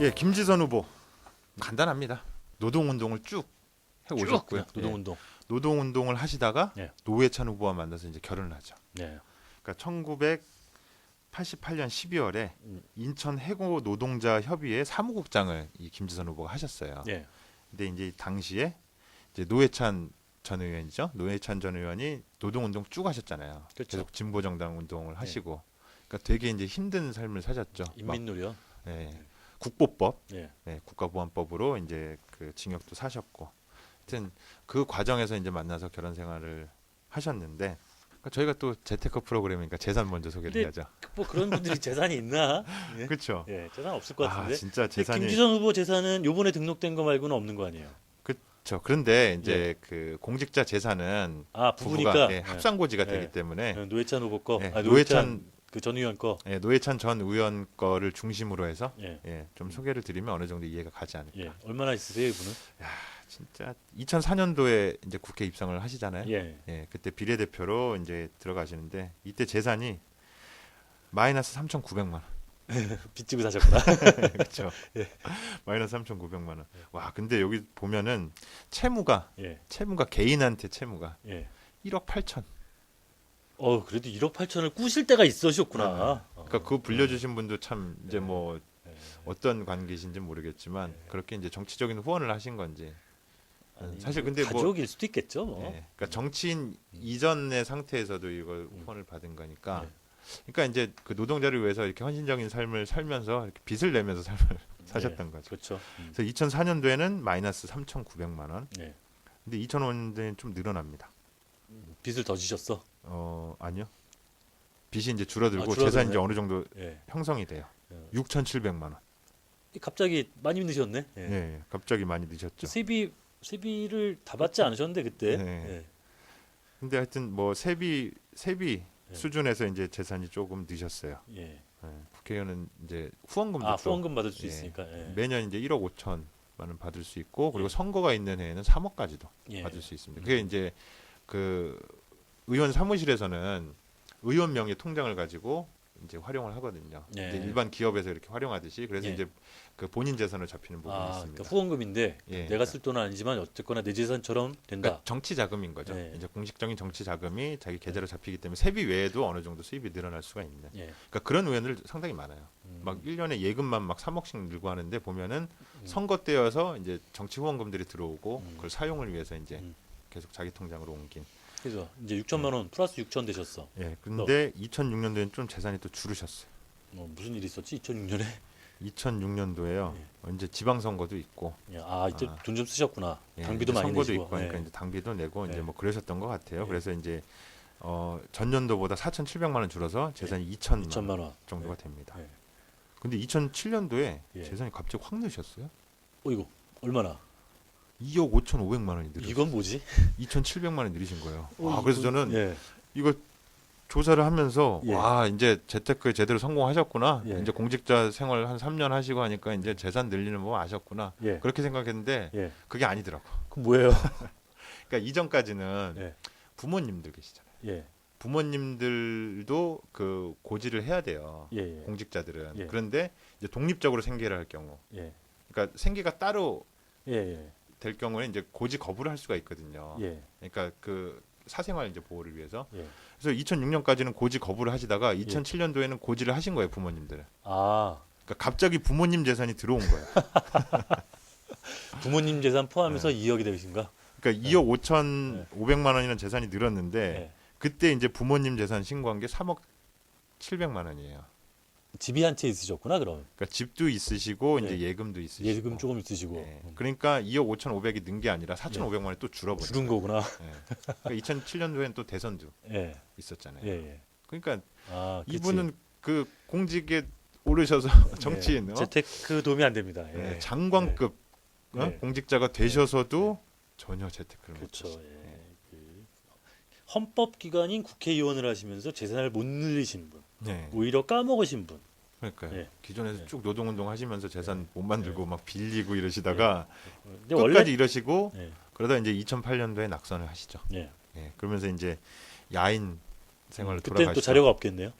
예, 김지선 후보 간단합니다. 노동운동을 쭉 해오셨고요. 쭉 노동운동. 예, 노동운동을 하시다가 예. 노회찬 후보와 만나서 이제 결혼을 하죠. 네. 그러니까 1988년 12월에 음. 인천 해고 노동자 협의회 사무국장을 이 김지선 후보가 하셨어요. 예. 근데 이제 당시에 이제 노회찬 전 의원이죠. 노회찬 전 의원이 노동운동 쭉 하셨잖아요. 그렇죠. 계속 진보정당 운동을 하시고, 그러니까 되게 이제 힘든 삶을 사셨죠. 막, 인민노련. 예, 국보법, 예. 예, 국가보안법으로 이제 그 징역도 사셨고, 하여튼 그 과정에서 이제 만나서 결혼 생활을 하셨는데, 그러니까 저희가 또 재테크 프로그램이니까 재산 먼저 소개를 근데 해야죠. 뭐 그런 분들이 재산이 있나? 예. 그렇죠. 예, 재산 없을 것아 같은데. 진짜 근데 재산이 김지선 후보 재산은 요번에 등록된 거 말고는 없는 거 아니에요? 그렇죠. 그런데 이제 그 공직자 재산은 아 부부가 부부니까 예, 합산고지가 예. 되기 때문에 예, 노회찬 후보 거, 예, 아, 노회찬- 노회찬 그 전 의원 거. 예, 노회찬 전 의원 거를 중심으로 해서 예. 예, 좀 소개를 드리면 어느 정도 이해가 가지 않을까. 예. 얼마나 있으세요, 이분은? 진짜 2004년도에 이제 국회 입성을 하시잖아요. 예. 예. 그때 비례대표로 이제 들어가시는데 이때 재산이 마이너스 3,900만 원. 빚지고 사셨구나. 그렇죠. 예. 마이너스 3,900만 원. 와, 근데 여기 보면은 채무가 예. 채무가 개인한테 채무가 예. 1억 8천. 어, 그래도 1억 8천을 꾸실 때가 있으셨구나. 어. 그러니까 그거 불려주신 분도 참 이제 네. 뭐 예. 어떤 관계신지 모르겠지만 그렇게 이제 정치적인 후원을 하신 건지 아니, 사실 근데 뭐- 가족일 수도 있겠죠. 뭐. 예, 그러니까 정치인 이전의 상태에서도 이걸 후원을 받은 거니까 네. 그러니까 이제 그 노동자를 위해서 이렇게 헌신적인 삶을 살면서 이렇게 빚을 내면서 삶을 사셨던 거죠. 그렇죠. 음. 그래서 2004년도에는 마이너스 3,900만 원. 예. 근데 2005년도에는 좀 늘어납니다. 빚을 더 지셨어. 어 아니요. 빚이 이제 줄어들고 아. 재산이 이제 어느 정도 예. 형성이 돼요. 예. 6,700만 원. 갑자기 많이 늦으셨네. 예. 예. 예, 갑자기 많이 늦었죠. 세비 세비를 다 받지 않으셨는데 그때. 네. 근데 하여튼 뭐 세비 세비 예. 수준에서 이제 재산이 조금 늦었어요. 예. 예. 예, 국회의원은 이제 후원금도 아 또 후원금 받을 수 예. 있으니까. 예. 매년 이제 1억 5천만 원 받을 수 있고 그리고 예. 선거가 있는 해에는 3억까지도 예. 받을 수 있습니다. 음. 그게 이제 그 의원 사무실에서는 의원 명의 통장을 가지고 이제 활용을 하거든요. 예. 이제 일반 기업에서 이렇게 활용하듯이 그래서 예. 이제 그 본인 재산으로 잡히는 부분이 아, 있습니다. 그러니까 후원금인데 예, 내가 쓸 돈은 아니지만 어쨌거나 내 재산처럼 된다. 그러니까 정치 자금인 거죠. 예. 이제 공식적인 정치 자금이 자기 계좌로 잡히기 때문에 세비 외에도 어느 정도 수입이 늘어날 수가 있는. 예. 그러니까 그런 의원들 상당히 많아요. 음. 막 1년에 예금만 막 3억씩 늘고 하는데 보면은 음. 선거 때여서 이제 정치 후원금들이 들어오고 음. 그걸 사용을 위해서 이제 음. 계속 자기 통장으로 옮긴. 그래서 이제 6천만 원 플러스 6천 되셨어. 예. 근데 2006년도에는 좀 재산이 또 줄으셨어요. 뭐 무슨 일이 있었지? 2006년에. 2006년도에요. 이제 지방 선거도 있고 아 이때 아. 돈 좀 쓰셨구나. 예, 당비도 이제 많이 선거도 내시고. 있고 하니까 예. 이제 당비도 내고 이제 예. 뭐 그러셨던 것 같아요. 예. 그래서 이제 어, 전년도보다 4,700만 원 줄어서 재산이 2천만 원 2천만 원. 정도가 예. 됩니다. 예. 근데 2007년도에 예. 재산이 갑자기 확 늘으셨어요. 어 이거 얼마나? 2억 5,500만 원이 늘었어요. 이건 뭐지? 2,700만 원이 늘으신 거예요. 어, 아, 그래서 저는 예. 이거 조사를 하면서 예. 와 이제 재테크에 제대로 성공하셨구나. 예. 이제 공직자 생활 한 3년 하시고 하니까 이제 재산 늘리는 법 아셨구나. 예. 그렇게 생각했는데 예. 그게 아니더라고. 그럼 뭐예요? 그러니까 이전까지는 예. 부모님들 계시잖아요. 예. 부모님들도 그 고지를 해야 돼요. 예. 예. 공직자들은. 예. 그런데 이제 독립적으로 생계를 할 경우, 예. 그러니까 생계가 따로 예. 예. 될 경우에 이제 고지 거부를 할 수가 있거든요. 예. 그러니까 그 사생활 이제 보호를 위해서. 예. 그래서 2006년까지는 고지 거부를 하시다가 2007년도에는 고지를 하신 거예요 부모님들은. 아 그러니까 갑자기 부모님 재산이 들어온 거예요. 부모님 재산 포함해서 2억이 되신가? 그러니까 2억 5,500만 원이라는 재산이 늘었는데 예. 그때 이제 부모님 재산 신고한 게 3억 700만 원이에요. 집이 한 채 있으셨구나 그럼. 그러니까 집도 있으시고 예. 이제 예금도 있으시고. 예금 조금 있으시고 예. 그러니까 2억 5,500이 는 게 아니라 4,500만 원이 또 줄어버린 줄은 거구나. 예. 그러니까 2007년도에는 또 대선도 예. 있었잖아요. 예. 예. 그러니까 아 그치. 이분은 그 공직에 오르셔서 정치인 예. 어? 재테크 도움이 안 됩니다. 예. 예, 장관급 어? 예. 공직자가 되셔서도 전혀 재테크를 못 그렇죠. 하시고. 예. 그 헌법 기관인 국회의원을 하시면서 재산을 못 늘리신 분, 네. 오히려 까먹으신 분. 그러니까 요. 예. 기존에서 예. 쭉 노동운동 하시면서 재산 못 만들고 막 빌리고 이러시다가 근데 끝까지 원래 이러시고 예. 그러다 이제 2008년도에 낙선을 하시죠. 예. 예. 그러면서 이제 야인 생활을 그때는 돌아가시죠. 또 자료가 없겠네요.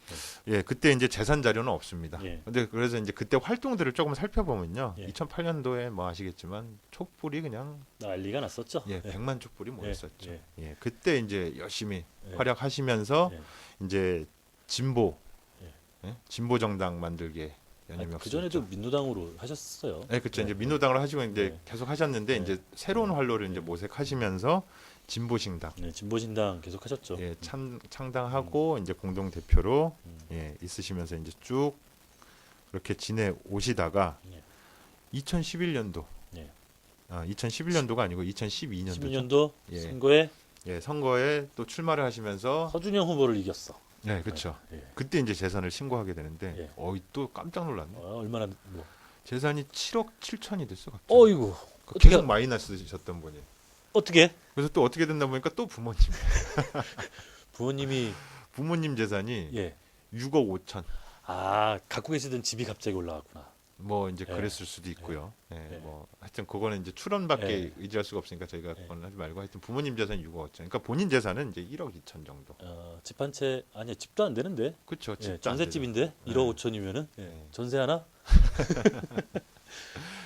예, 그때 이제 재산 자료는 없습니다. 예. 근데 그래서 이제 그때 활동들을 조금 살펴보면요. 예. 2008년도에 뭐 아시겠지만 촛불이 그냥 난리가 났었죠. 예, 100만 촛불이 모였었죠. 예. 예. 그때 이제 열심히 예. 활약하시면서 예. 이제 진보 예. 예? 진보 정당 만들기에 연임이 그 전에도 민노당으로 하셨어요. 네, 그렇죠. 예. 이제 민노당을 하시고 이제 네. 계속 하셨는데 네. 이제 새로운 활로를 이제 네. 모색하시면서 진보신당 네, 진보신당 계속 하셨죠. 예, 참, 창당하고 이제 공동 대표로 음. 예, 있으시면서 이제 쭉 그렇게 지내 오시다가 예. 2011년도 예. 아, 2011년도가 아니고 2012년도죠. 12년도 예. 선거에 예, 선거에 또 출마를 하시면서 허준영 후보를 이겼어. 네, 그렇죠. 예. 그때 이제 재산을 신고하게 되는데 예. 어이 또 깜짝 놀랐네. 어, 얼마나 뭐. 재산이 7억 7천이 됐어 갑자기. 어이구. 그 어떻게 계속 마이너스셨던 분이. 어떻게 그래서 또 어떻게 됐나 보니까 또 부모님 부모님이 부모님 재산이 예. 6억 5천. 아, 갖고 계시던 집이 갑자기 올라갔구나. 뭐 이제 예. 그랬을 수도 있고요. 예. 예. 뭐 하여튼 그거는 이제 출원밖에 예. 의지할 수가 없으니까 저희가 예. 그건 하지 말고 하여튼 부모님 재산 6억 5천. 그러니까 본인 재산은 이제 1억 2천 정도. 어, 집 한 채 아니 집도 안 되는데. 그렇죠. 예, 전셋집인데 1억 5천이면은 예. 예. 전세 하나?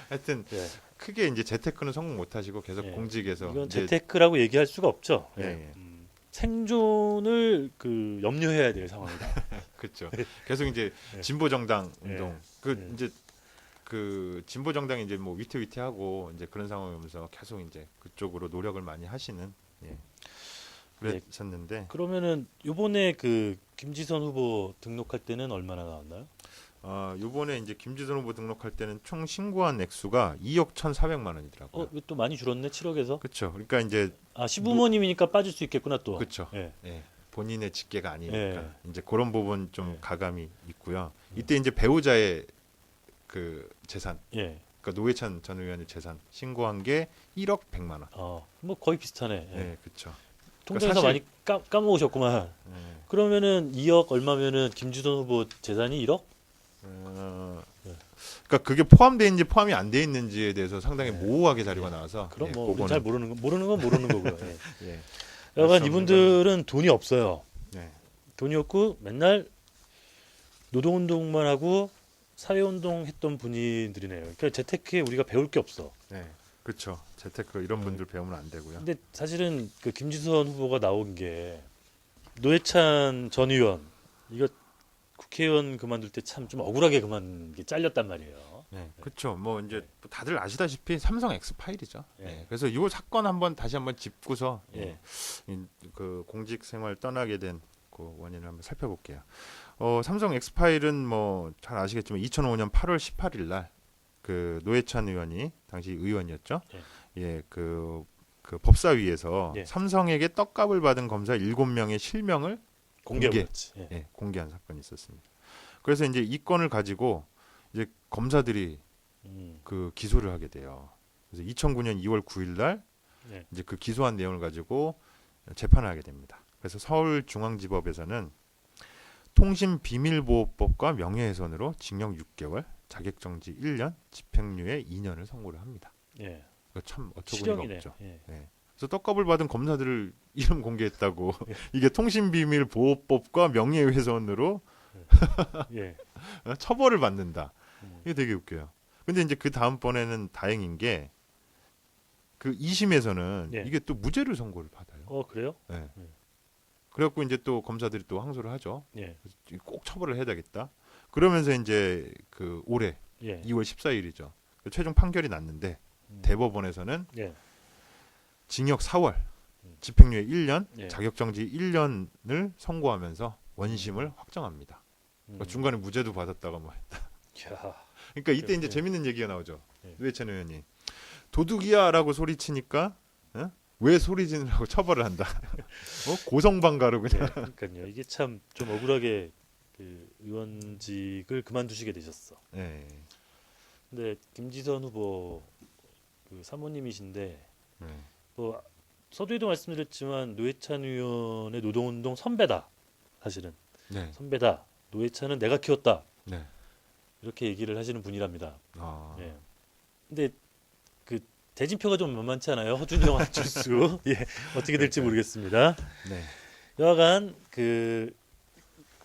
하여튼 예. 크게 이제 재테크는 성공 못 하시고 계속 예. 공직에서 이건 이제 재테크라고 얘기할 수가 없죠. 예, 예. 예. 음, 생존을 그 염려해야 될 상황이다. 그렇죠. 계속 이제 예. 진보 정당 예. 운동. 그 예. 이제 그 진보 정당이 이제 뭐 위태위태하고 이제 그런 상황이면서 계속 이제 그쪽으로 노력을 많이 하시는 예. 그랬었는데 그러면은 요번에 그 김지선 후보 등록할 때는 얼마나 나왔나요? 아 요번에 이제 김지선 후보 등록할 때는 총 신고한 액수가 2억 1,400만 원이더라고요. 어, 이거 또 많이 줄었네. 7억에서. 그렇죠. 그러니까 이제 아, 시부모님이니까 빠질 수 있겠구나 또. 그렇죠. 예. 예. 본인의 직계가 아니니까 예. 이제 그런 부분 좀 예. 가감이 있고요. 음. 이때 이제 배우자의 그 재산, 예. 그러니까 노회찬 전 의원의 재산 신고한 게 1억 100만 원. 어, 뭐 거의 비슷하네. 예. 예, 그렇죠. 통장에서 사실- 많이 까, 까먹으셨구만. 예. 그러면은 2억 얼마면은 김주선 후보 재산이 1억? 어, 예. 그러니까 그게 포함돼 있는지 포함이 안 돼 있는지에 대해서 상당히 예. 모호하게 자료가 나와서 그럼 예, 뭐 우리 그거는- 잘 모르는 거 모르는 건 모르는 거고요. 예. 예. 여간 말씀 이분들은 돈이 없어요. 네. 돈이 없고 맨날 노동운동만 하고 사회운동 했던 분들이네요. 그러니까 재테크에 우리가 배울 게 없어. 네. 그렇죠. 재테크 이런 네. 분들 배우면 안 되고요. 근데 사실은 그 김지선 후보가 나온 게 노회찬 전 의원 이거 국회의원 그만둘 때 참 좀 억울하게 그만 게 잘렸단 말이에요. 네, 그렇죠. 뭐 이제 뭐 다들 아시다시피 삼성 X 파일이죠. 예. 예. 그래서 이 사건 한번 다시 한번 짚고서 예. 그 공직 생활 떠나게 된 그 원인을 한번 살펴볼게요. 어, 삼성 X 파일은 뭐 잘 아시겠지만 2005년 8월 18일 날 그 노회찬 의원이 당시 의원이었죠. 예, 그, 그 법사위에서 예. 삼성에게 떡값을 받은 검사 7명의 실명을 공개했지. 예. 예, 공개한 사건이 있었습니다. 그래서 이제 이 건을 가지고 이제 검사들이 음, 그 기소를 하게 돼요. 그래서 2009년 2월 9일 날 네. 이제 그 기소한 내용을 가지고 재판을 하게 됩니다. 그래서 서울중앙지법에서는 통신비밀보호법과 명예훼손으로 징역 6개월, 자격정지 1년, 집행유예 2년을 선고를 합니다. 예. 그참 어처구니가 실형이네. 없죠. 예. 그래서 떡값을 받은 검사들을 이름 공개했다고 예. 이게 통신비밀보호법과 명예훼손으로 예. 어, 처벌을 받는다. 음. 이게 되게 웃겨요. 근데 이제 그 다음번에는 다행인 게 그 2심에서는 예. 이게 또 무죄를 선고를 받아요. 어 그래요? 네. 예. 그래갖고 이제 또 검사들이 또 항소를 하죠. 예. 꼭 처벌을 해야 되겠다. 그러면서 이제 그 올해 예. 2월 14일이죠. 최종 판결이 났는데 음. 대법원에서는 예. 징역 4월, 음. 집행유예 1년, 예. 자격정지 1년을 선고하면서 원심을 확정합니다. 음. 그러니까 중간에 무죄도 받았다가 뭐. 야. 그러니까 이때 예, 이제 예. 재밌는 얘기가 나오죠. 예. 노회찬 의원이 도둑이야라고 소리치니까 어? 왜 소리 지르라고 처벌을 한다. 어? 고성방가로 그냥. 예. 그러니까요. 이게 참 좀 억울하게 그 의원직을 그만두시게 되셨어. 예. 근데 김지선 후보 그 사모님이신데 예. 뭐 서두에도 말씀드렸지만 노회찬 의원의 노동운동 선배다. 사실은 네. 선배다. 노회찬은 내가 키웠다. 네. 이렇게 얘기를 하시는 분이랍니다. 아. 예. 근데 그 대진표가 좀 만만치 않아요. 허준영 안철수. 예. 어떻게 될지. 모르겠습니다. 네. 여하간 그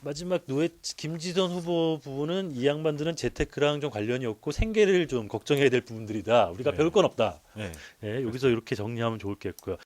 마지막 노회 김지선 후보 부분은 이 양반들은 재테크랑 좀 관련이 없고 생계를 좀 걱정해야 될 부분들이다. 우리가 네. 배울 건 없다. 네. 예, 여기서 이렇게 정리하면 좋을 겠고요.